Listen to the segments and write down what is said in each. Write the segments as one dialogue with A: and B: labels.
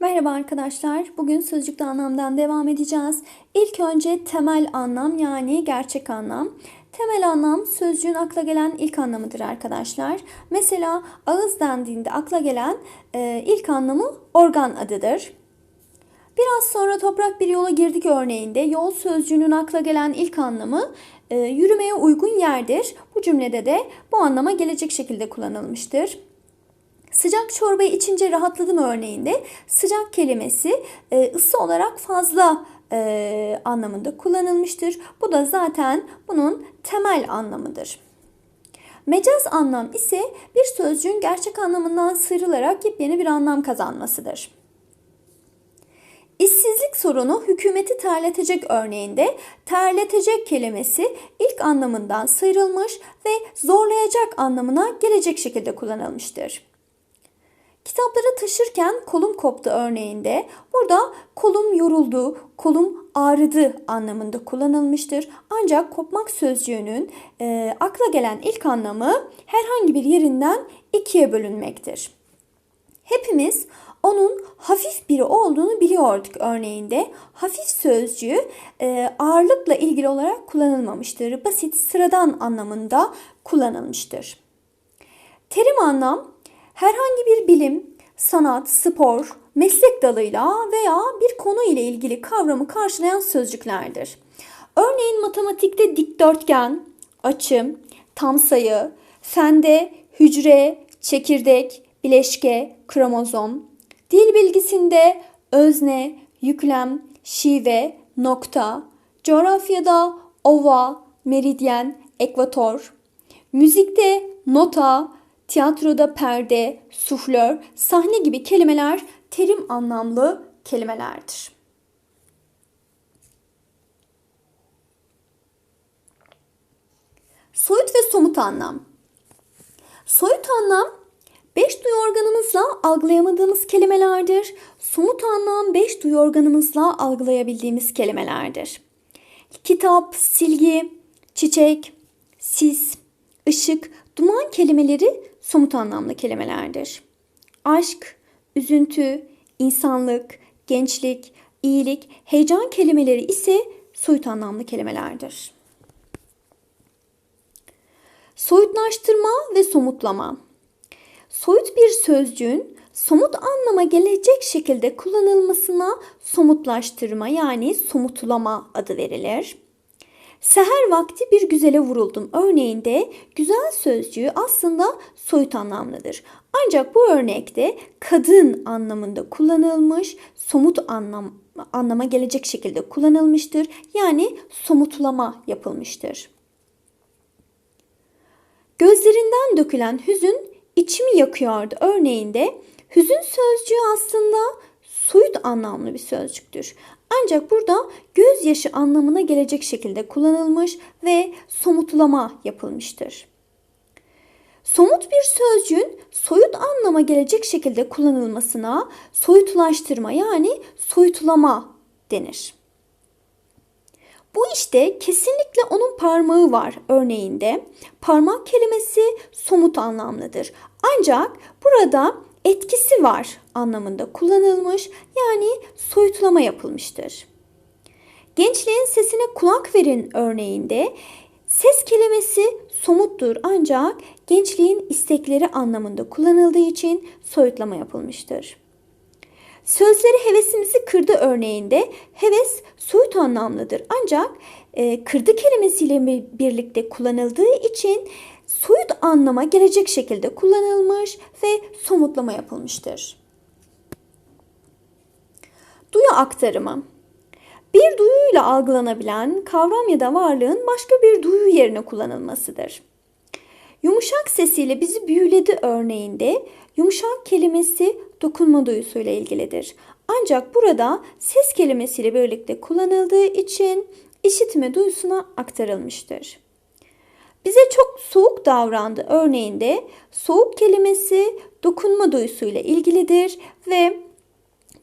A: Merhaba arkadaşlar. Bugün sözcükte anlamdan devam edeceğiz. İlk önce temel anlam yani gerçek anlam. Temel anlam sözcüğün akla gelen ilk anlamıdır arkadaşlar. Mesela ağız dendiğinde akla gelen e, ilk anlamı organ adıdır. Biraz sonra toprak bir yola girdik örneğinde yol sözcüğünün akla gelen ilk anlamı e, yürümeye uygun yerdir. Bu cümlede de bu anlama gelecek şekilde kullanılmıştır. Sıcak çorbayı içince rahatladım örneğinde sıcak kelimesi e, ısı olarak fazla e, anlamında kullanılmıştır. Bu da zaten bunun temel anlamıdır. Mecaz anlam ise bir sözcüğün gerçek anlamından sıyrılarak yepyeni bir anlam kazanmasıdır. İşsizlik sorunu hükümeti terletecek örneğinde terletecek kelimesi ilk anlamından sıyrılmış ve zorlayacak anlamına gelecek şekilde kullanılmıştır. Kitapları taşırken kolum koptu örneğinde burada kolum yoruldu, kolum ağrıdı anlamında kullanılmıştır. Ancak kopmak sözcüğünün e, akla gelen ilk anlamı herhangi bir yerinden ikiye bölünmektir. Hepimiz onun hafif biri olduğunu biliyorduk örneğinde. Hafif sözcüğü e, ağırlıkla ilgili olarak kullanılmamıştır. Basit, sıradan anlamında kullanılmıştır. Terim anlam herhangi bir bilim, sanat, spor, meslek dalıyla veya bir konu ile ilgili kavramı karşılayan sözcüklerdir. Örneğin matematikte dikdörtgen, açı, tam sayı, fende hücre, çekirdek, bileşke, kromozom, dil bilgisinde özne, yüklem, şive, nokta, coğrafyada ova, meridyen, ekvator, müzikte nota, tiyatroda perde, suflör, sahne gibi kelimeler terim anlamlı kelimelerdir. Soyut ve somut anlam. Soyut anlam beş duyu organımızla algılayamadığımız kelimelerdir. Somut anlam beş duyu organımızla algılayabildiğimiz kelimelerdir. Kitap, silgi, çiçek, sis, ışık, duman kelimeleri somut anlamlı kelimelerdir. Aşk, üzüntü, insanlık, gençlik, iyilik, heyecan kelimeleri ise soyut anlamlı kelimelerdir. Soyutlaştırma ve somutlama. Soyut bir sözcüğün somut anlama gelecek şekilde kullanılmasına somutlaştırma yani somutlama adı verilir. Seher vakti bir güzele vuruldum örneğinde güzel sözcüğü aslında soyut anlamlıdır. Ancak bu örnekte kadın anlamında kullanılmış, somut anlam anlama gelecek şekilde kullanılmıştır. Yani somutlama yapılmıştır. Gözlerinden dökülen hüzün içimi yakıyordu örneğinde hüzün sözcüğü aslında soyut anlamlı bir sözcüktür. Ancak burada gözyaşı anlamına gelecek şekilde kullanılmış ve somutlama yapılmıştır. Somut bir sözcüğün soyut anlama gelecek şekilde kullanılmasına soyutlaştırma yani soyutlama denir. Bu işte kesinlikle onun parmağı var örneğinde. Parmak kelimesi somut anlamlıdır. Ancak burada etkisi var anlamında kullanılmış yani soyutlama yapılmıştır. Gençliğin sesine kulak verin örneğinde ses kelimesi somuttur ancak gençliğin istekleri anlamında kullanıldığı için soyutlama yapılmıştır. Sözleri hevesimizi kırdı örneğinde heves soyut anlamlıdır ancak e, kırdı kelimesiyle birlikte kullanıldığı için soyut anlama gelecek şekilde kullanılmış ve somutlama yapılmıştır. Duyu aktarımı bir duyuyla algılanabilen kavram ya da varlığın başka bir duyu yerine kullanılmasıdır. Yumuşak sesiyle bizi büyüledi örneğinde yumuşak kelimesi dokunma duyusuyla ilgilidir. Ancak burada ses kelimesiyle birlikte kullanıldığı için işitme duyusuna aktarılmıştır. Bize çok soğuk davrandı örneğinde soğuk kelimesi dokunma duyusuyla ilgilidir ve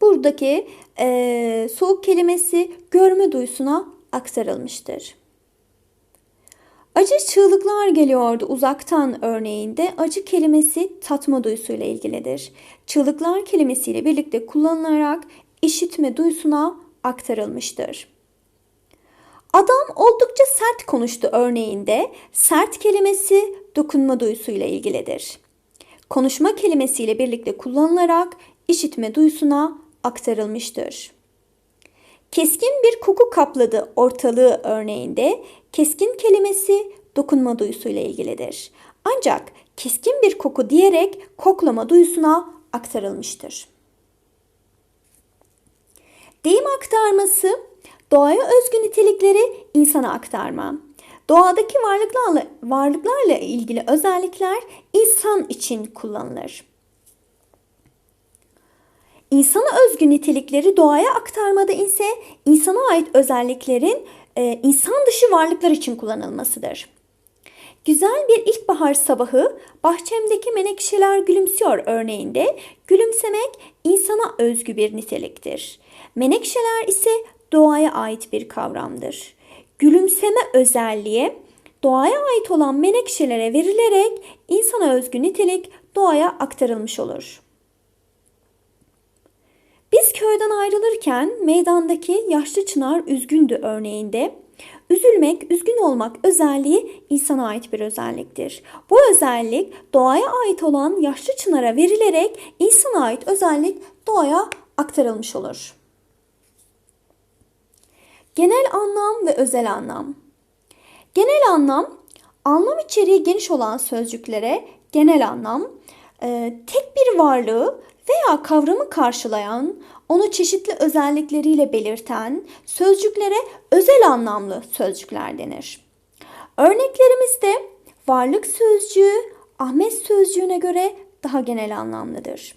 A: buradaki e, soğuk kelimesi görme duyusuna aktarılmıştır. Acı çığlıklar geliyordu uzaktan örneğinde acı kelimesi tatma duyusuyla ilgilidir. Çığlıklar kelimesiyle birlikte kullanılarak işitme duyusuna aktarılmıştır. Adam oldukça sert konuştu örneğinde sert kelimesi dokunma duyusuyla ilgilidir. Konuşma kelimesiyle birlikte kullanılarak işitme duyusuna aktarılmıştır. Keskin bir koku kapladı ortalığı örneğinde keskin kelimesi dokunma duyusuyla ilgilidir. Ancak keskin bir koku diyerek koklama duyusuna aktarılmıştır. Deyim aktarması doğaya özgü nitelikleri insana aktarma. Doğadaki varlıklarla, varlıklarla ilgili özellikler insan için kullanılır. İnsana özgü nitelikleri doğaya aktarmada ise insana ait özelliklerin e, insan dışı varlıklar için kullanılmasıdır. Güzel bir ilkbahar sabahı bahçemdeki menekşeler gülümsüyor örneğinde gülümsemek insana özgü bir niteliktir. Menekşeler ise doğaya ait bir kavramdır. Gülümseme özelliği doğaya ait olan menekşelere verilerek insana özgü nitelik doğaya aktarılmış olur. Biz köyden ayrılırken meydandaki yaşlı çınar üzgündü örneğinde. Üzülmek, üzgün olmak özelliği insana ait bir özelliktir. Bu özellik doğaya ait olan yaşlı çınara verilerek insana ait özellik doğaya aktarılmış olur. Genel anlam ve özel anlam. Genel anlam, anlam içeriği geniş olan sözcüklere genel anlam, e, tek bir varlığı veya kavramı karşılayan, onu çeşitli özellikleriyle belirten sözcüklere özel anlamlı sözcükler denir. Örneklerimizde varlık sözcüğü Ahmet sözcüğüne göre daha genel anlamlıdır.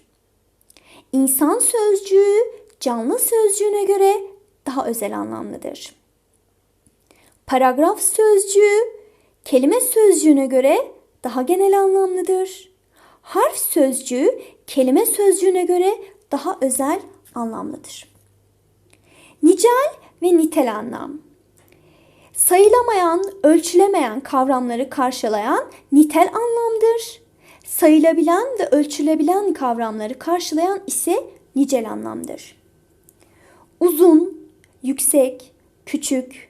A: İnsan sözcüğü canlı sözcüğüne göre daha özel anlamlıdır. Paragraf sözcüğü kelime sözcüğüne göre daha genel anlamlıdır. Harf sözcüğü kelime sözcüğüne göre daha özel anlamlıdır. Nicel ve nitel anlam. Sayılamayan, ölçülemeyen kavramları karşılayan nitel anlamdır. Sayılabilen ve ölçülebilen kavramları karşılayan ise nicel anlamdır. Uzun, yüksek, küçük,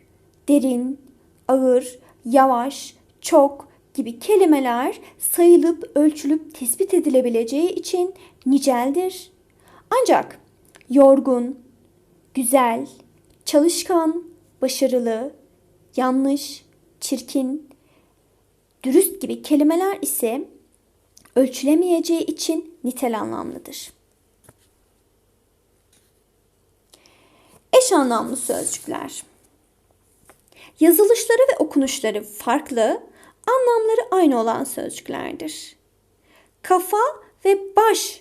A: derin, ağır, yavaş, çok gibi kelimeler sayılıp ölçülüp tespit edilebileceği için niceldir. Ancak yorgun, güzel, çalışkan, başarılı, yanlış, çirkin, dürüst gibi kelimeler ise ölçülemeyeceği için nitel anlamlıdır. Eş anlamlı sözcükler. Yazılışları ve okunuşları farklı, anlamları aynı olan sözcüklerdir. Kafa ve baş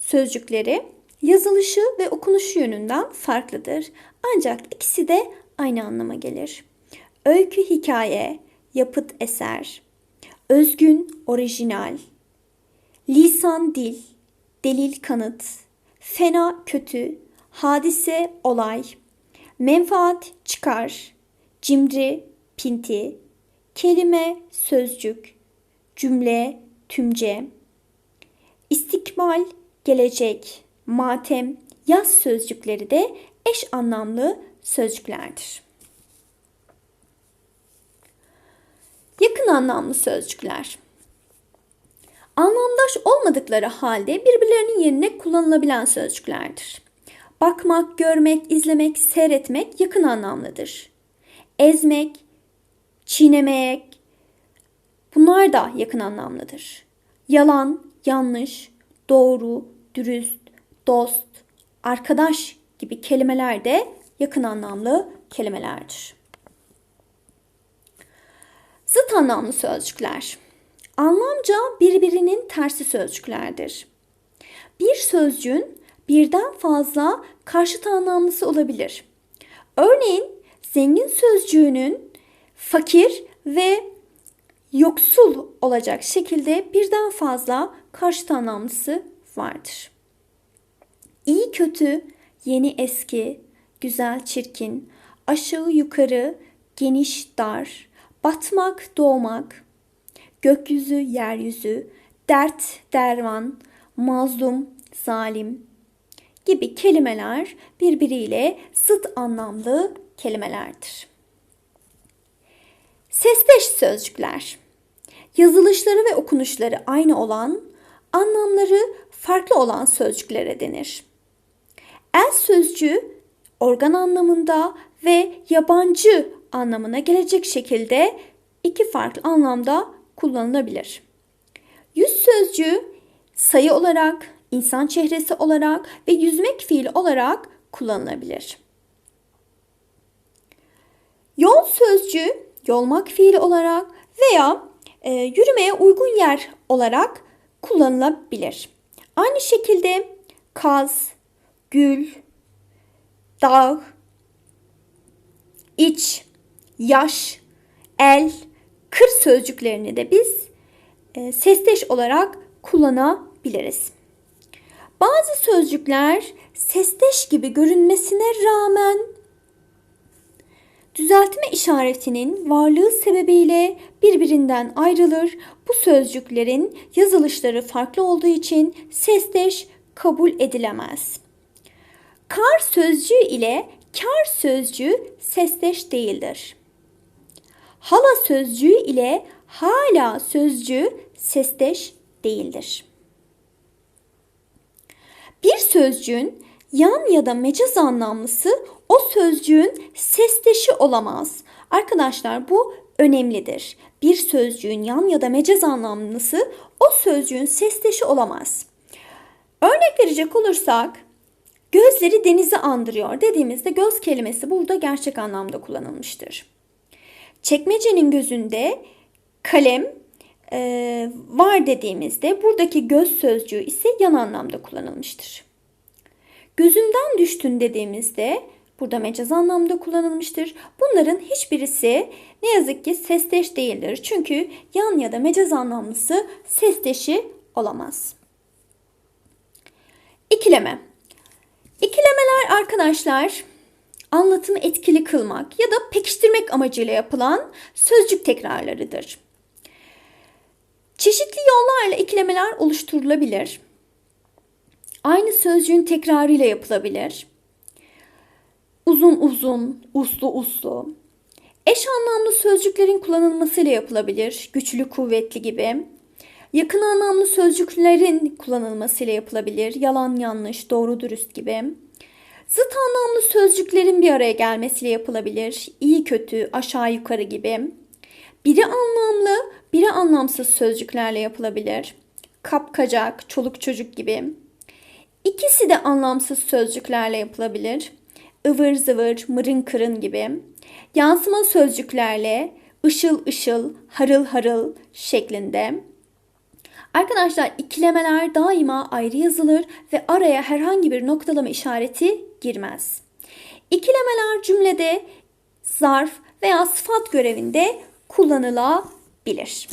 A: sözcükleri yazılışı ve okunuşu yönünden farklıdır. Ancak ikisi de aynı anlama gelir. Öykü hikaye, yapıt eser, özgün orijinal, lisan dil, delil kanıt, fena kötü, hadise olay, menfaat çıkar, cimri pinti, kelime sözcük, cümle tümce, istikbal gelecek, matem, yaz sözcükleri de eş anlamlı sözcüklerdir. Yakın anlamlı sözcükler. Anlamdaş olmadıkları halde birbirlerinin yerine kullanılabilen sözcüklerdir. Bakmak, görmek, izlemek, seyretmek yakın anlamlıdır. Ezmek, çiğnemek bunlar da yakın anlamlıdır. Yalan, yanlış, doğru, dürüst, dost, arkadaş gibi kelimeler de yakın anlamlı kelimelerdir. Zıt anlamlı sözcükler. Anlamca birbirinin tersi sözcüklerdir. Bir sözcüğün birden fazla karşıt anlamlısı olabilir. Örneğin zengin sözcüğünün fakir ve yoksul olacak şekilde birden fazla karşıt anlamlısı vardır. İyi kötü, yeni eski, güzel çirkin, aşağı yukarı, geniş dar, batmak, doğmak, gökyüzü, yeryüzü, dert, derman, mazlum, zalim gibi kelimeler birbiriyle zıt anlamlı kelimelerdir. Sesleş sözcükler. Yazılışları ve okunuşları aynı olan, anlamları farklı olan sözcüklere denir. El sözcüğü organ anlamında ve yabancı anlamına gelecek şekilde iki farklı anlamda kullanılabilir. Yüz sözcüğü sayı olarak, insan çehresi olarak ve yüzmek fiili olarak kullanılabilir. Yol sözcüğü yolmak fiili olarak veya e, yürümeye uygun yer olarak kullanılabilir. Aynı şekilde kaz, gül, dağ, iç, yaş, el, kır sözcüklerini de biz e, sesleş olarak kullanabiliriz. Bazı sözcükler sesleş gibi görünmesine rağmen düzeltme işaretinin varlığı sebebiyle birbirinden ayrılır. Bu sözcüklerin yazılışları farklı olduğu için sesleş kabul edilemez. Kar sözcüğü ile kar sözcüğü sesleş değildir. Hala sözcüğü ile hala sözcüğü sesleş değildir. Bir sözcüğün yan ya da mecaz anlamlısı o sözcüğün sesleşi olamaz. Arkadaşlar bu önemlidir. Bir sözcüğün yan ya da mecaz anlamlısı o sözcüğün sesleşi olamaz. Örnek verecek olursak gözleri denizi andırıyor dediğimizde göz kelimesi burada gerçek anlamda kullanılmıştır. Çekmecenin gözünde kalem e, var dediğimizde buradaki göz sözcüğü ise yan anlamda kullanılmıştır. Gözümden düştün dediğimizde burada mecaz anlamda kullanılmıştır. Bunların hiçbirisi ne yazık ki sesleş değildir. Çünkü yan ya da mecaz anlamlısı sesleşi olamaz. İkileme. İkilemeler arkadaşlar anlatımı etkili kılmak ya da pekiştirmek amacıyla yapılan sözcük tekrarlarıdır. Çeşitli yollarla ikilemeler oluşturulabilir. Aynı sözcüğün tekrarıyla yapılabilir. Uzun uzun, uslu uslu. Eş anlamlı sözcüklerin kullanılmasıyla yapılabilir. Güçlü kuvvetli gibi. Yakın anlamlı sözcüklerin kullanılmasıyla yapılabilir. Yalan yanlış, doğru dürüst gibi. Zıt anlamlı sözcüklerin bir araya gelmesiyle yapılabilir. İyi kötü, aşağı yukarı gibi. Biri anlamlı, biri anlamsız sözcüklerle yapılabilir. Kapkacak, çoluk çocuk gibi. İkisi de anlamsız sözcüklerle yapılabilir. ıvır zıvır, mırın kırın gibi. Yansıma sözcüklerle ışıl ışıl, harıl harıl şeklinde. Arkadaşlar ikilemeler daima ayrı yazılır ve araya herhangi bir noktalama işareti girmez. İkilemeler cümlede zarf veya sıfat görevinde kullanılabilir.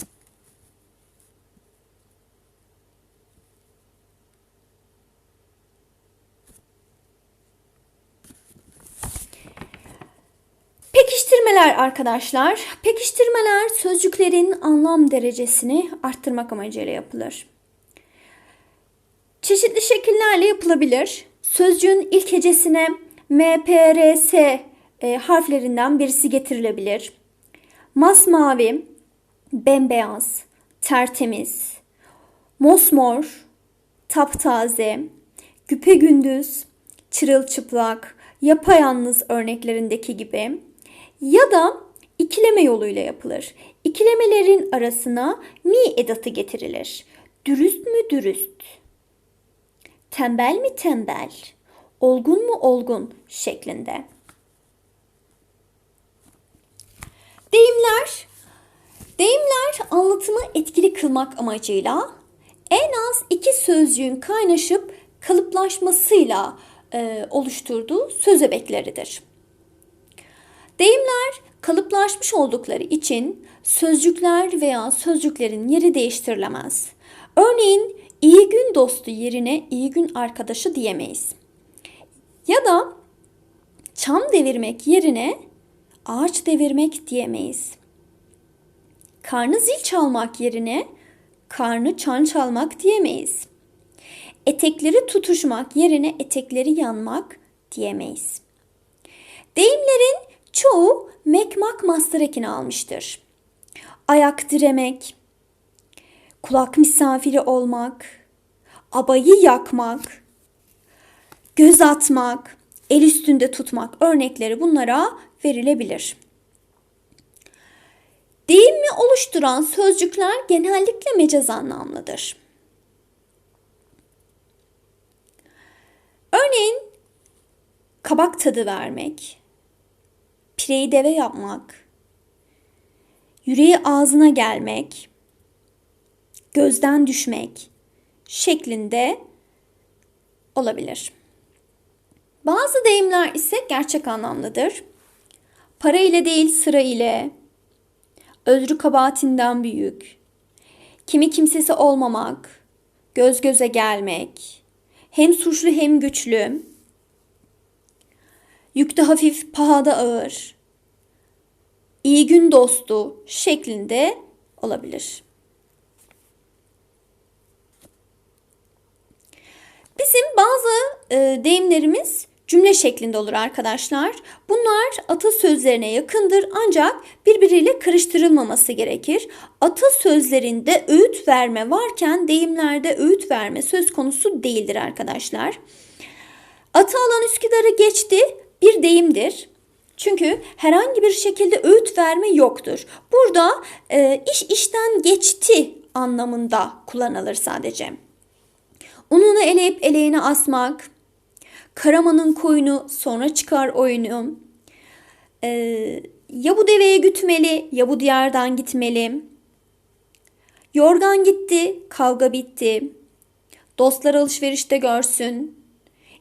A: Pekiştirmeler arkadaşlar. Pekiştirmeler sözcüklerin anlam derecesini arttırmak amacıyla yapılır. Çeşitli şekillerle yapılabilir. Sözcüğün ilk hecesine M, P, R, S e, harflerinden birisi getirilebilir. Masmavi, bembeyaz, tertemiz, mosmor, taptaze, güpegündüz, çırılçıplak, yapayalnız örneklerindeki gibi ya da ikileme yoluyla yapılır. İkilemelerin arasına mi edatı getirilir. Dürüst mü dürüst? Tembel mi tembel? Olgun mu olgun şeklinde. Deyimler Deyimler anlatımı etkili kılmak amacıyla en az iki sözcüğün kaynaşıp kalıplaşmasıyla e, oluşturduğu söz ebekleridir. Deyimler kalıplaşmış oldukları için sözcükler veya sözcüklerin yeri değiştirilemez. Örneğin iyi gün dostu yerine iyi gün arkadaşı diyemeyiz. Ya da çam devirmek yerine ağaç devirmek diyemeyiz. karnı zil çalmak yerine karnı çan çalmak diyemeyiz. Etekleri tutuşmak yerine etekleri yanmak diyemeyiz. Deyimlerin çoğu mekmak master ekini almıştır. Ayak diremek, kulak misafiri olmak, abayı yakmak, göz atmak, el üstünde tutmak örnekleri bunlara verilebilir. Deyimi oluşturan sözcükler genellikle mecaz anlamlıdır. Örneğin kabak tadı vermek, pireyi deve yapmak, yüreği ağzına gelmek, gözden düşmek şeklinde olabilir. Bazı deyimler ise gerçek anlamlıdır. Para ile değil sıra ile, özrü kabahatinden büyük, kimi kimsesi olmamak, göz göze gelmek, hem suçlu hem güçlü, yükte hafif, pahada ağır, iyi gün dostu şeklinde olabilir. Bizim bazı e, deyimlerimiz cümle şeklinde olur arkadaşlar. Bunlar atasözlerine yakındır ancak birbiriyle karıştırılmaması gerekir. Atasözlerinde öğüt verme varken deyimlerde öğüt verme söz konusu değildir arkadaşlar. Ata alan Üsküdar'ı geçti bir deyimdir. Çünkü herhangi bir şekilde öğüt verme yoktur. Burada e, iş işten geçti anlamında kullanılır sadece. Ununu eleyip eleğine asmak, Karaman'ın koyunu sonra çıkar oyunu. Ee, ya bu deveye gütmeli ya bu diyardan gitmeli. Yorgan gitti, kavga bitti. Dostlar alışverişte görsün.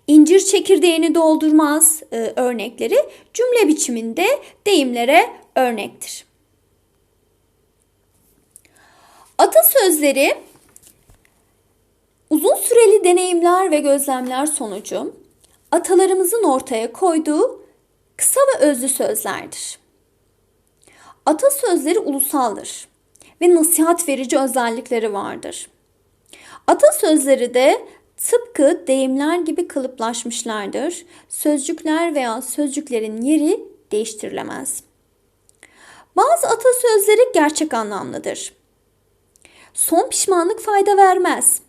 A: İncir çekirdeğini doldurmaz e, örnekleri cümle biçiminde deyimlere örnektir. Atasözleri uzun süreli deneyimler ve gözlemler sonucu atalarımızın ortaya koyduğu kısa ve özlü sözlerdir. Atasözleri ulusaldır ve nasihat verici özellikleri vardır. Atasözleri de tıpkı deyimler gibi kalıplaşmışlardır. Sözcükler veya sözcüklerin yeri değiştirilemez. Bazı atasözleri gerçek anlamlıdır. Son pişmanlık fayda vermez.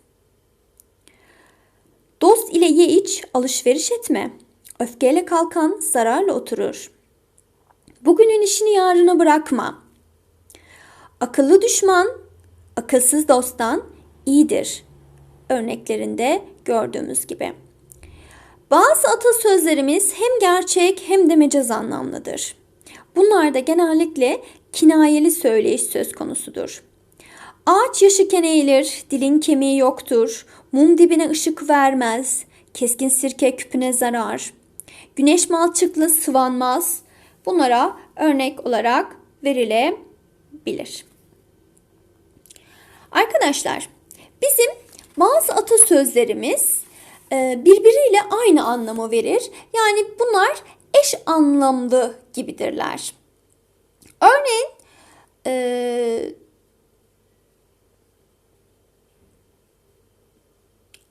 A: Dost ile ye iç, alışveriş etme. Öfkeyle kalkan zararla oturur. Bugünün işini yarına bırakma. Akıllı düşman, akılsız dosttan iyidir. Örneklerinde gördüğümüz gibi. Bazı atasözlerimiz hem gerçek hem de mecaz anlamlıdır. Bunlar da genellikle kinayeli söyleyiş söz konusudur. Ağaç yaşıken eğilir, dilin kemiği yoktur. Mum dibine ışık vermez, keskin sirke küpüne zarar. Güneş malçıkla sıvanmaz. Bunlara örnek olarak verilebilir. Arkadaşlar, bizim bazı atasözlerimiz e, birbiriyle aynı anlamı verir. Yani bunlar eş anlamlı gibidirler. Örneğin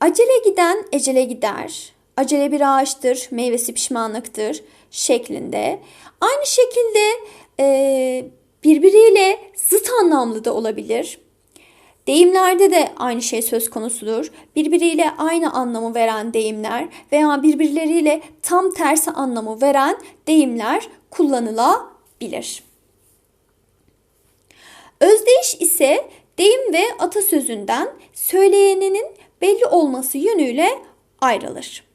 A: Acele giden ecele gider. Acele bir ağaçtır, meyvesi pişmanlıktır şeklinde. Aynı şekilde e, birbiriyle zıt anlamlı da olabilir. Deyimlerde de aynı şey söz konusudur. Birbiriyle aynı anlamı veren deyimler veya birbirleriyle tam tersi anlamı veren deyimler kullanılabilir. Özdeyiş ise deyim ve atasözünden söyleyeninin belli olması yönüyle ayrılır.